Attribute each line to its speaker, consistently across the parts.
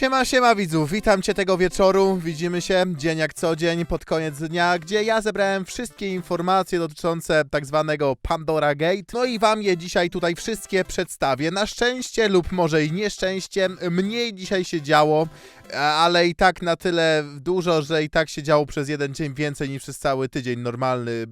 Speaker 1: Siema, siema widzów, witam cię tego wieczoru, widzimy się dzień jak co dzień pod koniec dnia, gdzie ja zebrałem wszystkie informacje dotyczące tak zwanego Pandora Gate, no i wam je dzisiaj tutaj wszystkie przedstawię, na szczęście lub może i nieszczęście, mniej dzisiaj się działo, ale i tak na tyle dużo, że i tak się działo przez jeden dzień więcej niż przez cały tydzień normalny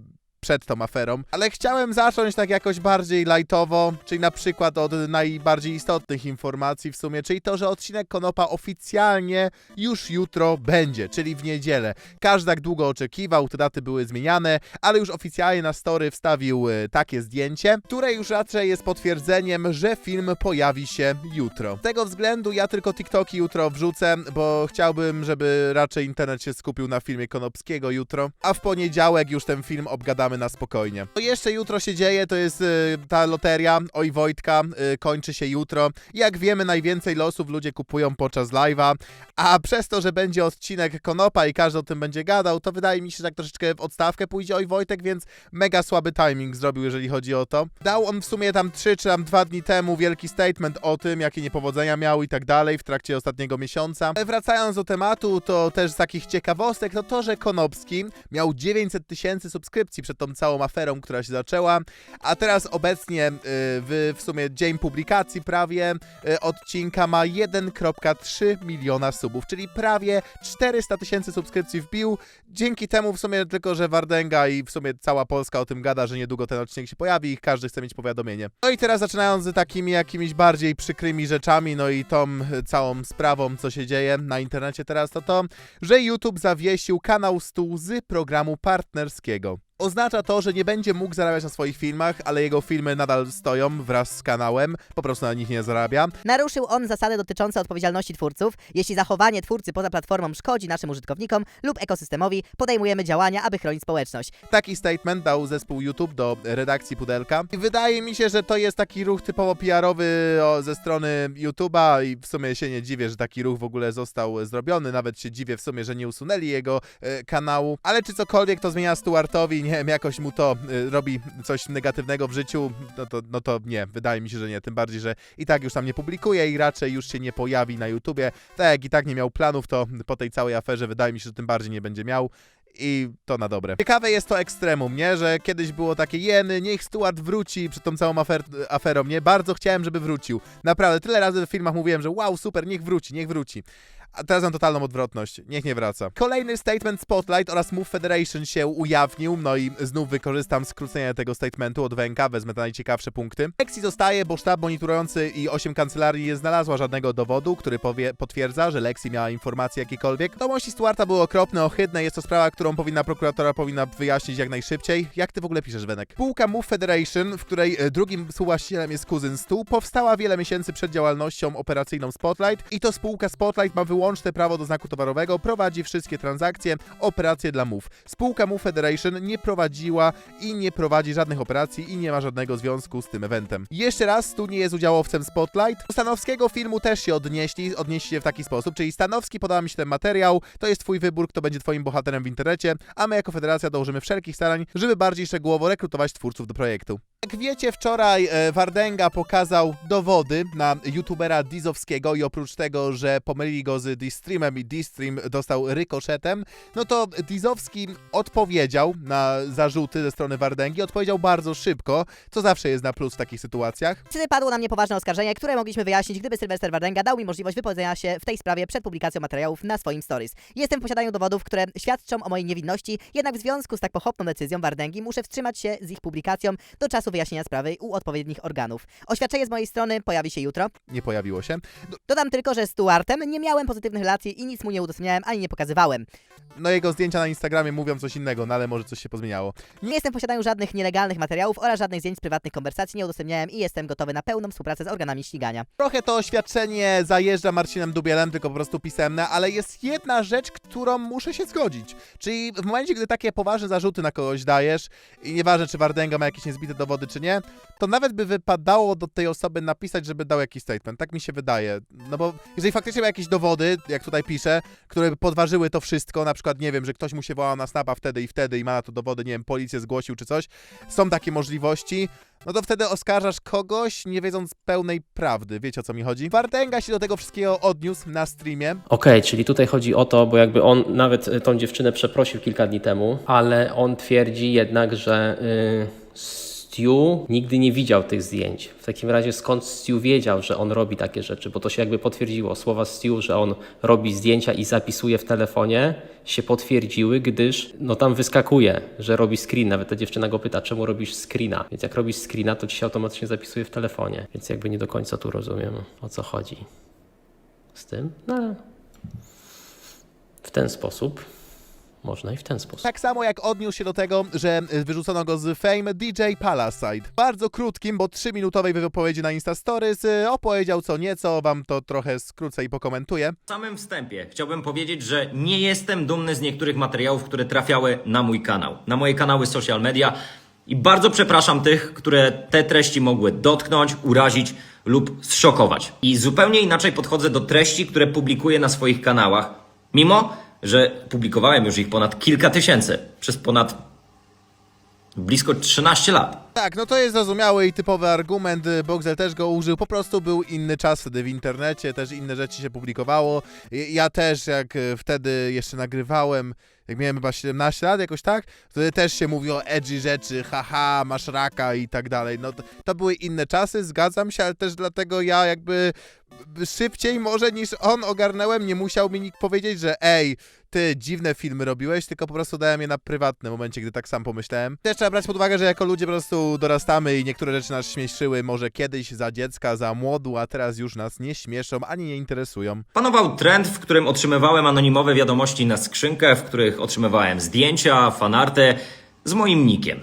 Speaker 1: przed tą aferą, ale chciałem zacząć tak jakoś bardziej lightowo, czyli na przykład od najbardziej istotnych informacji w sumie, czyli to, że odcinek Konopa oficjalnie już jutro będzie, czyli w niedzielę. Każdy tak długo oczekiwał, te daty były zmieniane, ale już oficjalnie na story wstawił e, takie zdjęcie, które już raczej jest potwierdzeniem, że film pojawi się jutro. Z tego względu ja tylko TikToki jutro wrzucę, bo chciałbym, żeby raczej internet się skupił na filmie Konopskiego jutro, a w poniedziałek już ten film obgadamy na spokojnie. To jeszcze jutro się dzieje, to jest y, ta loteria Oj Wojtka, y, kończy się jutro. Jak wiemy, najwięcej losów ludzie kupują podczas live'a, a przez to, że będzie odcinek Konopa i każdy o tym będzie gadał, to wydaje mi się, że tak troszeczkę w odstawkę pójdzie Oj Wojtek, więc mega słaby timing zrobił, jeżeli chodzi o to. Dał on w sumie tam 3 czy tam 2 dni temu wielki statement o tym, jakie niepowodzenia miał i tak dalej w trakcie ostatniego miesiąca. Ale Wracając do tematu, to też z takich ciekawostek, to to, że Konopski miał 900 tysięcy subskrypcji przed tą całą aferą, która się zaczęła, a teraz obecnie y, w, w sumie dzień publikacji prawie y, odcinka ma 1,3 miliona subów, czyli prawie 400 tysięcy subskrypcji wbił. Dzięki temu w sumie tylko, że Wardęga i w sumie cała Polska o tym gada, że niedługo ten odcinek się pojawi i każdy chce mieć powiadomienie. No i teraz zaczynając z takimi jakimiś bardziej przykrymi rzeczami, no i tą y, całą sprawą, co się dzieje na internecie teraz, to to, że YouTube zawiesił kanał Stół z programu partnerskiego. Oznacza to, że nie będzie mógł zarabiać na swoich filmach, ale jego filmy nadal stoją wraz z kanałem, po prostu na nich nie zarabia.
Speaker 2: Naruszył on zasady dotyczące odpowiedzialności twórców. Jeśli zachowanie twórcy poza platformą szkodzi naszym użytkownikom lub ekosystemowi, podejmujemy działania, aby chronić społeczność.
Speaker 1: Taki statement dał zespół YouTube do redakcji Pudelka. I wydaje mi się, że to jest taki ruch typowo PR-owy o, ze strony YouTube'a i w sumie się nie dziwię, że taki ruch w ogóle został zrobiony. Nawet się dziwię w sumie, że nie usunęli jego e, kanału. Ale czy cokolwiek to zmienia Stuartowi, nie wiem, jakoś mu to e, robi coś negatywnego w życiu, no to, no to nie, wydaje mi się, że nie. Tym bardziej, że i tak już tam nie publikuje i raczej już się nie pojawi na YouTubie. Tak jak i tak nie miał planów, to po tej całej aferze wydaje mi się, że tym bardziej nie będzie miał i to na dobre. Ciekawe jest to ekstremum, nie? Że kiedyś było takie jeny, niech Stuart wróci przed tą całą afer aferą, nie? Bardzo chciałem, żeby wrócił. Naprawdę, tyle razy w filmach mówiłem, że wow, super, niech wróci, niech wróci. A teraz mam totalną odwrotność. Niech nie wraca. Kolejny statement Spotlight oraz Move Federation się ujawnił, no i znów wykorzystam skrócenie tego statementu od węka, wezmę te najciekawsze punkty. Lexi zostaje, bo sztab monitorujący i 8 kancelarii nie znalazła żadnego dowodu, który powie, potwierdza, że Lexi miała informacje jakiekolwiek. Tomości Stuarta były okropne, ohydne, jest to sprawa, którą powinna prokuratora powinna wyjaśnić jak najszybciej. Jak ty w ogóle piszesz, Wenek? Spółka Move Federation, w której e, drugim współwłaścicielem jest kuzyn Stu, powstała wiele miesięcy przed działalnością operacyjną Spotlight i to spółka Spotlight ma wyłączne prawo do znaku towarowego, prowadzi wszystkie transakcje, operacje dla Move. Spółka Move Federation nie prowadziła i nie prowadzi żadnych operacji i nie ma żadnego związku z tym eventem. Jeszcze raz, Stu nie jest udziałowcem Spotlight. Do Stanowskiego filmu też się odnieśli, odnieśli się w taki sposób, czyli Stanowski podała mi się ten materiał, to jest twój wybór, kto będzie twoim bohaterem w internecie, a my jako federacja dołożymy wszelkich starań, żeby bardziej szczegółowo rekrutować twórców do projektu. Jak wiecie, wczoraj e, Wardęga pokazał dowody na youtubera Dizowskiego i oprócz tego, że pomylili go z Distreamem i Distream dostał rykoszetem, no to Dizowski odpowiedział na zarzuty ze strony Wardęgi, odpowiedział bardzo szybko, co zawsze jest na plus w takich sytuacjach.
Speaker 2: Wtedy padło na mnie poważne oskarżenie, które mogliśmy wyjaśnić, gdyby Sylwester Wardenga dał mi możliwość wypowiedzenia się w tej sprawie przed publikacją materiałów na swoim stories. Jestem w posiadaniu dowodów, które świadczą o mojej niewinności, jednak w związku z tak pochopną decyzją Wardęgi muszę wstrzymać się z ich publikacją do czasu wyjaśnienia sprawy u odpowiednich organów. Oświadczenie z mojej strony pojawi się jutro.
Speaker 1: Nie pojawiło się.
Speaker 2: Dodam tylko, że z Stuartem nie miałem pozytywnych relacji i nic mu nie udostępniałem ani nie pokazywałem.
Speaker 1: No jego zdjęcia na Instagramie mówią coś innego, no ale może coś się pozmieniało.
Speaker 2: Nie jestem w posiadaniu żadnych nielegalnych materiałów oraz żadnych zdjęć z prywatnych konwersacji nie udostępniałem i jestem gotowy na pełną współpracę z organami ścigania.
Speaker 1: Trochę to oświadczenie zajeżdża Marcinem Dubielem, tylko po prostu pisemne, ale jest jedna rzecz, którą muszę się zgodzić. Czyli w momencie, gdy takie poważne zarzuty na kogoś dajesz i nieważne, czy Wardęga ma jakieś niezbite dowody, czy nie, to nawet by wypadało do tej osoby napisać, żeby dał jakiś statement. Tak mi się wydaje. No bo jeżeli faktycznie ma jakieś dowody, jak tutaj piszę, które by podważyły to wszystko, na przykład, nie wiem, że ktoś mu się wołał na snapa wtedy i wtedy i ma na to dowody, nie wiem, policję zgłosił czy coś, są takie możliwości, no to wtedy oskarżasz kogoś, nie wiedząc pełnej prawdy. Wiecie o co mi chodzi? Wardenga się do tego wszystkiego odniósł na streamie.
Speaker 3: Okej, czyli tutaj chodzi o to, bo jakby on nawet y, tą dziewczynę przeprosił kilka dni temu, ale on twierdzi jednak, że y, Stu nigdy nie widział tych zdjęć. W takim razie skąd Stu wiedział, że on robi takie rzeczy? Bo to się jakby potwierdziło. Słowa Stu, że on robi zdjęcia i zapisuje w telefonie, się potwierdziły, gdyż no tam wyskakuje, że robi screen. Nawet ta dziewczyna go pyta, czemu robisz screena? Więc jak robisz screena, to ci się automatycznie zapisuje w telefonie. Więc jakby nie do końca tu rozumiem, o co chodzi z tym. No, w ten sposób. Można i w ten sposób.
Speaker 1: Tak samo jak odniósł się do tego, że y, wyrzucono go z Fame DJ Palaside. W bardzo krótkim, bo 3-minutowej wypowiedzi na Insta Stories y, opowiedział co nieco, wam to trochę skrócę i pokomentuję.
Speaker 4: W samym wstępie chciałbym powiedzieć, że nie jestem dumny z niektórych materiałów, które trafiały na mój kanał, na moje kanały social media i bardzo przepraszam tych, które te treści mogły dotknąć, urazić lub zszokować. I zupełnie inaczej podchodzę do treści, które publikuję na swoich kanałach, mimo że publikowałem już ich ponad kilka tysięcy przez ponad blisko 13 lat.
Speaker 1: Tak, no to jest zrozumiały i typowy argument, Boxel też go użył, po prostu był inny czas wtedy w internecie, też inne rzeczy się publikowało. Ja też jak wtedy jeszcze nagrywałem, jak miałem chyba 17 lat jakoś tak, wtedy też się mówiło o edgy rzeczy, haha, masz raka i tak dalej. No to, to były inne czasy, zgadzam się, ale też dlatego ja jakby szybciej może niż on ogarnąłem, nie musiał mi nikt powiedzieć, że ej, ty dziwne filmy robiłeś, tylko po prostu dałem je na prywatne momencie, gdy tak sam pomyślałem. Też trzeba brać pod uwagę, że jako ludzie po prostu dorastamy i niektóre rzeczy nas śmieszyły może kiedyś za dziecka, za młodu, a teraz już nas nie śmieszą ani nie interesują.
Speaker 4: Panował trend, w którym otrzymywałem anonimowe wiadomości na skrzynkę, w których otrzymywałem zdjęcia, fanarty z moim nikiem.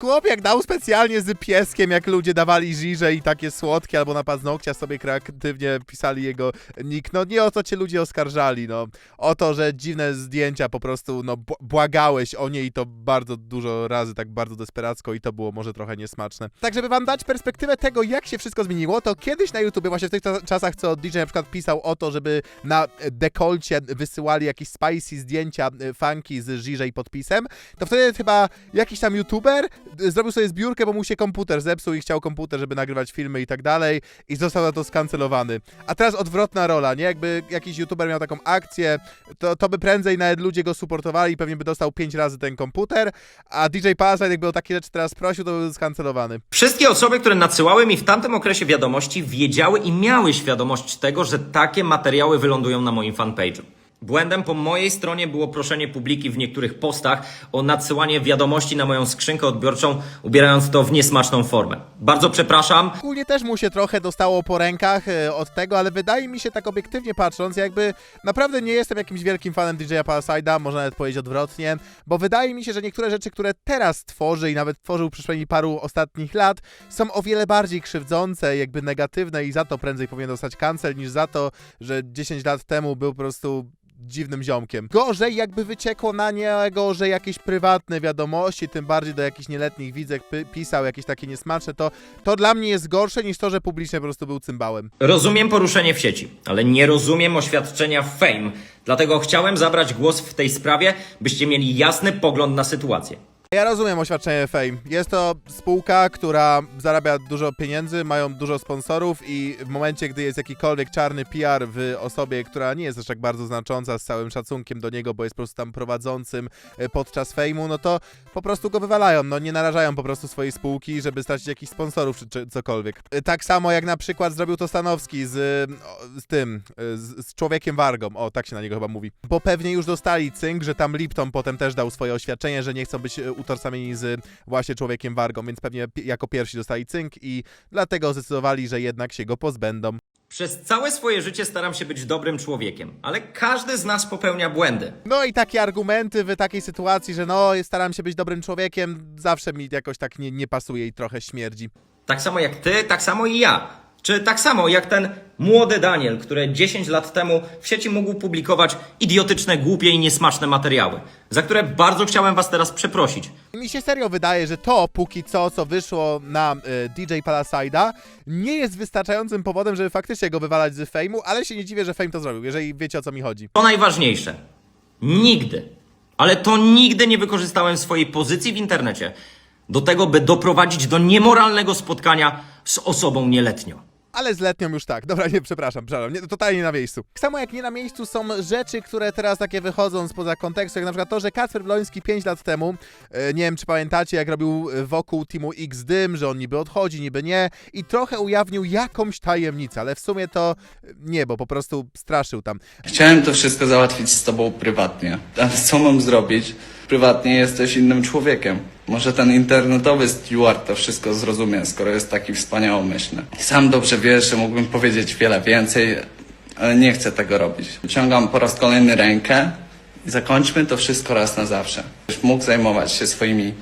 Speaker 1: Chłop jak dał specjalnie z pieskiem, jak ludzie dawali żirze i takie słodkie, albo na paznokcia sobie kreatywnie pisali jego nick. No nie o to cię ludzie oskarżali, no. O to, że dziwne zdjęcia po prostu, no bł- błagałeś o nie i to bardzo dużo razy, tak bardzo desperacko i to było może trochę niesmaczne. Tak, żeby wam dać perspektywę tego, jak się wszystko zmieniło, to kiedyś na YouTube, właśnie w tych cza- czasach, co DJ na przykład pisał o to, żeby na e, dekolcie wysyłali jakieś spicy zdjęcia e, funky z żirze i podpisem, to wtedy chyba jakiś tam YouTuber zrobił sobie zbiórkę, bo mu się komputer zepsuł i chciał komputer, żeby nagrywać filmy i tak dalej i został na to skancelowany. A teraz odwrotna rola, nie? Jakby jakiś YouTuber miał taką akcję, to, to by prędzej nawet ludzie go supportowali pewnie by dostał 5 razy ten komputer, a DJ Parasite jakby o takie rzeczy teraz prosił, to by skancelowany.
Speaker 4: Wszystkie osoby, które nadsyłały mi w tamtym okresie wiadomości, wiedziały i miały świadomość tego, że takie materiały wylądują na moim fanpage'u. Błędem po mojej stronie było proszenie publiki w niektórych postach o nadsyłanie wiadomości na moją skrzynkę odbiorczą, ubierając to w niesmaczną formę. Bardzo przepraszam,
Speaker 1: Ogólnie też mu się trochę dostało po rękach e, od tego, ale wydaje mi się tak obiektywnie patrząc, jakby naprawdę nie jestem jakimś wielkim fanem DJ-a Paraside'a, można nawet powiedzieć odwrotnie, bo wydaje mi się, że niektóre rzeczy, które teraz tworzy i nawet tworzył przestrzeni paru ostatnich lat, są o wiele bardziej krzywdzące, jakby negatywne i za to prędzej powinien dostać cancel, niż za to, że 10 lat temu był po prostu dziwnym ziomkiem. Gorzej jakby wyciekło na niego, że jakieś prywatne wiadomości, tym bardziej do jakichś nieletnich widzek pisał jakieś takie niesmaczne, to, to dla mnie jest gorsze niż to, że publicznie po prostu był cymbałem.
Speaker 4: Rozumiem poruszenie w sieci, ale nie rozumiem oświadczenia Fame. Dlatego chciałem zabrać głos w tej sprawie, byście mieli jasny pogląd na sytuację.
Speaker 1: Ja rozumiem oświadczenie Fame. Jest to spółka, która zarabia dużo pieniędzy, mają dużo sponsorów i w momencie, gdy jest jakikolwiek czarny PR w osobie, która nie jest aż tak bardzo znacząca, z całym szacunkiem do niego, bo jest po prostu tam prowadzącym e, podczas Fame'u, no to po prostu go wywalają. No nie narażają po prostu swojej spółki, żeby stracić jakichś sponsorów czy, czy cokolwiek. E, Tak samo jak na przykład zrobił to Stanowski z, z tym, e, z, z człowiekiem Wargą. O, tak się na niego chyba mówi. Bo pewnie już dostali cynk, że tam Lipton potem też dał swoje oświadczenie, że nie chcą być utożsamieni z właśnie człowiekiem Wargą, więc pewnie jako pierwsi dostali cynk i dlatego zdecydowali, że jednak się go pozbędą.
Speaker 4: Przez całe swoje życie staram się być dobrym człowiekiem, ale każdy z nas popełnia błędy.
Speaker 1: No i takie argumenty w takiej sytuacji, że no, staram się być dobrym człowiekiem, zawsze mi jakoś tak nie, nie pasuje i trochę śmierdzi.
Speaker 4: Tak samo jak ty, tak samo i ja. Czy tak samo jak ten młody Daniel, który 10 lat temu w sieci mógł publikować idiotyczne, głupie i niesmaczne materiały, za które bardzo chciałem Was teraz przeprosić.
Speaker 1: Mi się serio wydaje, że to póki co, co wyszło na y, DJ Palaside'a, nie jest wystarczającym powodem, żeby faktycznie go wywalać z fejmu, ale się nie dziwię, że fame to zrobił, jeżeli wiecie o co mi chodzi.
Speaker 4: To najważniejsze. Nigdy, ale to nigdy nie wykorzystałem swojej pozycji w internecie do tego, by doprowadzić do niemoralnego spotkania z osobą nieletnią.
Speaker 1: Ale z letnią już tak. Dobra, nie, przepraszam, przepraszam, nie, totalnie nie na miejscu. Tak samo jak nie na miejscu są rzeczy, które teraz takie wychodzą spoza kontekstu, jak na przykład to, że Kacper Bloński 5 lat temu, e, nie wiem czy pamiętacie, jak robił e, wokół Teamu X dym, że on niby odchodzi, niby nie i trochę ujawnił jakąś tajemnicę, ale w sumie to e, nie, bo po prostu straszył tam.
Speaker 5: Chciałem to wszystko załatwić z tobą prywatnie. Co mam zrobić? Prywatnie jesteś innym człowiekiem. Może ten internetowy steward to wszystko zrozumie, skoro jest taki wspaniałomyślny. Sam dobrze wiesz, że mógłbym powiedzieć wiele więcej, ale nie chcę tego robić. Wyciągam po raz kolejny rękę i zakończmy to wszystko raz na zawsze. Mógł zajmować się swoimi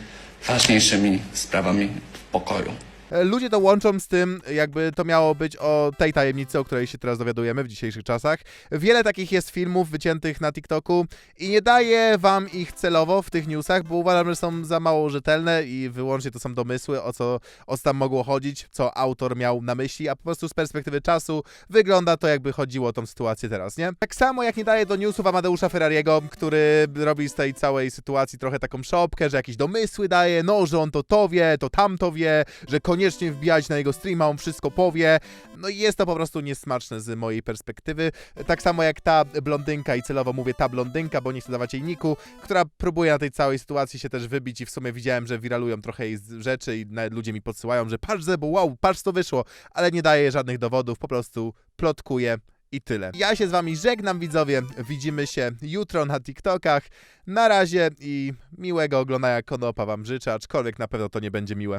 Speaker 5: ważniejszymi sprawami w pokoju.
Speaker 1: E, Ludzie to łączą z tym, jakby to miało być o tej tajemnicy, o której się teraz dowiadujemy w dzisiejszych czasach. Wiele takich jest filmów wyciętych na TikToku i nie daję wam ich celowo w tych newsach, bo uważam, że są za mało rzetelne i wyłącznie to są domysły, o co, o co tam mogło chodzić, co autor miał na myśli, a po prostu z perspektywy czasu wygląda to, jakby chodziło o tą sytuację teraz, nie? Tak samo jak nie daję do newsów Amadeusza Ferrariego, który robi z tej całej sytuacji trochę taką szopkę, że jakieś domysły daje, no, że on to to wie, to tamto wie, że koniecznie wbijać na jego streama, on wszystko powie. No i jest to po prostu niesmaczne z mojej perspektywy. Tak samo jak ta blondynka, i celowo mówię ta blondynka, bo nie chcę dawać jej niku, która próbuje na tej całej sytuacji się też wybić i w sumie widziałem, że wiralują trochę jej rzeczy i nawet ludzie mi podsyłają, że patrz Zebo, wow, patrz co wyszło, ale nie daje żadnych dowodów, po prostu plotkuje i tyle. Ja się z wami żegnam widzowie, widzimy się jutro na TikTokach. Na razie i miłego oglądania Konopa wam życzę, aczkolwiek na pewno to nie będzie miłe.